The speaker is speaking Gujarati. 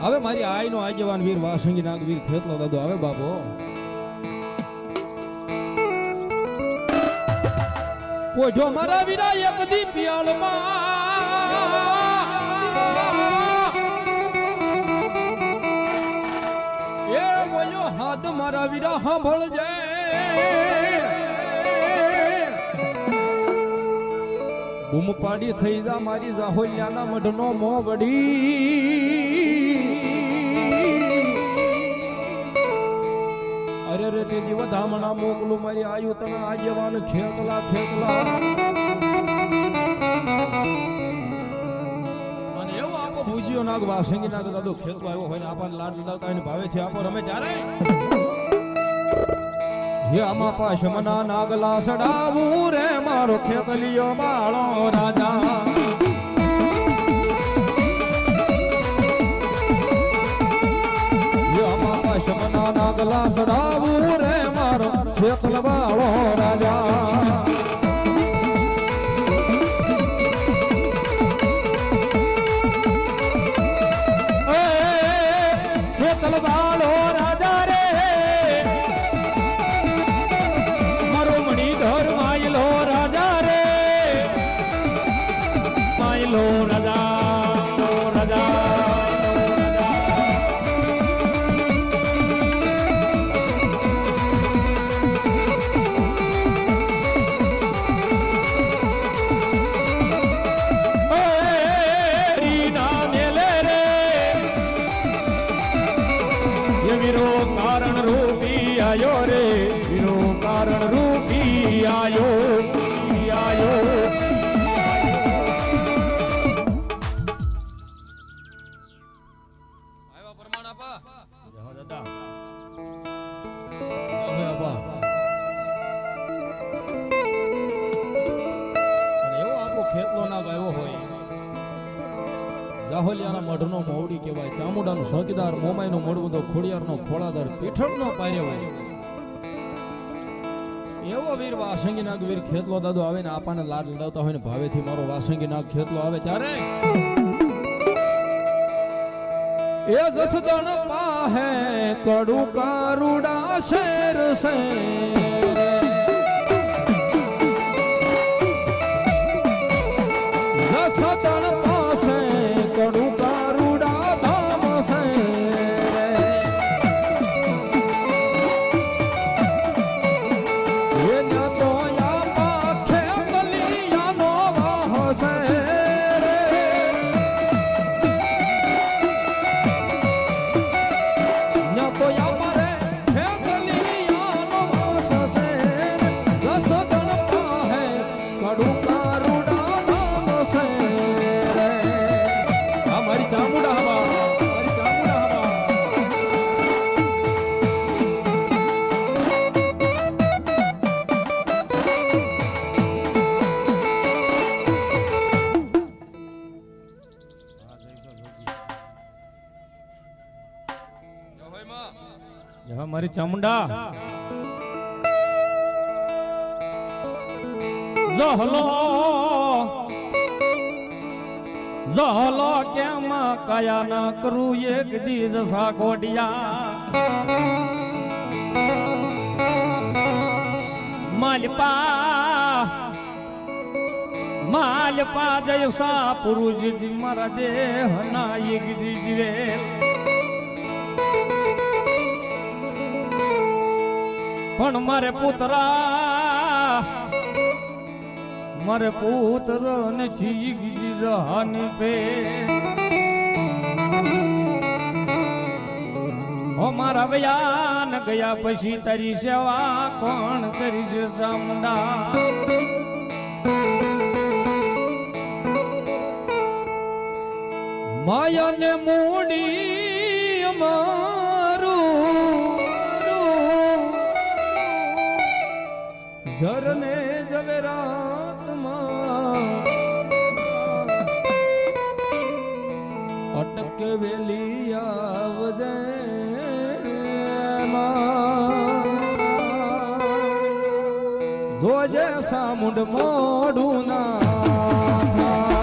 હવે મારી આઈનો આગેવાન વીર વાસંગી નાગ વીર ખેતલો દાદો આવે બાબો પોજો મારા વીરા એક દી પિયાળમાં એ બોલ્યો, હાથ મારા વીરા જાય બૂમ પાડી થઈ જા મારી જાહોલિયાના મઢનો મો વડી તે દીવ ધામણા મોકલું મારી આયુ તને આજવાન ખેતલા ખેતલા અને એવો આપો ભુજીયો નાગ, વાસંગી નાગ, દાદો ખેતલો આવ્યો હોય ને, આપણને લાડ લાવતા એને ભાવે છે, આપો રમે ત્યારે. હે આમાં પાશમના નાગલા સડાવું રે, મારો ખેતલિયો બાળો રાજા. હે મારો ખેતલ વીરો કારણ રૂપી આયો રે. વીરો કારણ રૂપી આયો. જાહોલિયાના મઢનો મોવડી કહેવાય. ચામુંડાનો સગીદાર, મોમાઈનો મોડબંધો ખોડિયારનો ખોળાદર પીઠળનો પાર્યો એવો વીર વાસંગી નાગ વીર ખેતલો દાદો આવે ને આપણને લાડ લડાવતા હોય ને ભાવેથી મારો વાસંગી નાગ ખેતલો આવે ત્યારે એ જસદણ પાહે કડુ કારુડા શેર જય મારી ચામુંડા. જહલો જહલો કેમ કયા ન કરું એક દીજ સાકોડિયા માલપા માલપા જયસા પુરુષ મારા દેહ ના એક જીવે પણ મારે પુતરા, મારે પુત્ર ને જીગી જહાની પે. ઓ મારા વ્યાન, ગયા પછી તારી સેવા કોણ કરી કરીશ માયા માયાને મૂડી ઝરને જવેરાતમાં અટકે વેલી આવજે જોજે સામુંડ મોઢું ના